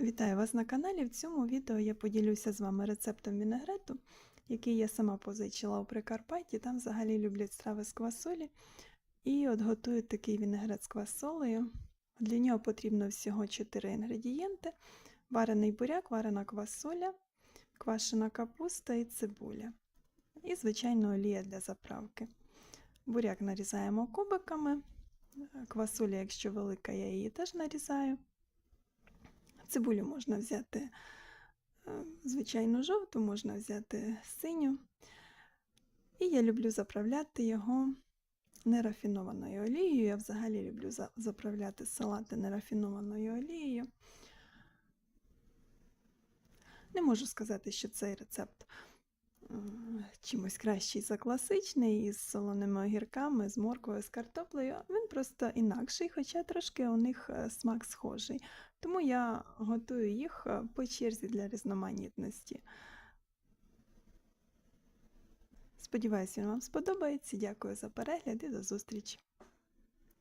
Вітаю вас на каналі. В цьому відео я поділюся з вами рецептом вінегрету, який я сама позичила у Прикарпатті. Там взагалі люблять страви з квасолі. І от готую такий вінегрет з квасолею. Для нього потрібно всього 4 інгредієнти: варений буряк, варена квасоля, квашена капуста і цибуля. І, звичайно, олія для заправки. Буряк нарізаємо кубиками. Квасоля, якщо велика, я її теж нарізаю. Цибулю можна взяти е, звичайну жовту, можна взяти синю. І я люблю заправляти його нерафінованою олією. Я взагалі люблю заправляти салати нерафінованою олією. Не можу сказати, що цей рецепт чимось кращий за класичний, із солоними огірками, з морквою, з картоплею. Він просто інакший, хоча трошки у них е, смак схожий. Тому я готую їх е, по черзі для різноманітності. Сподіваюсь, він вам сподобається. Дякую за перегляд і до зустрічі!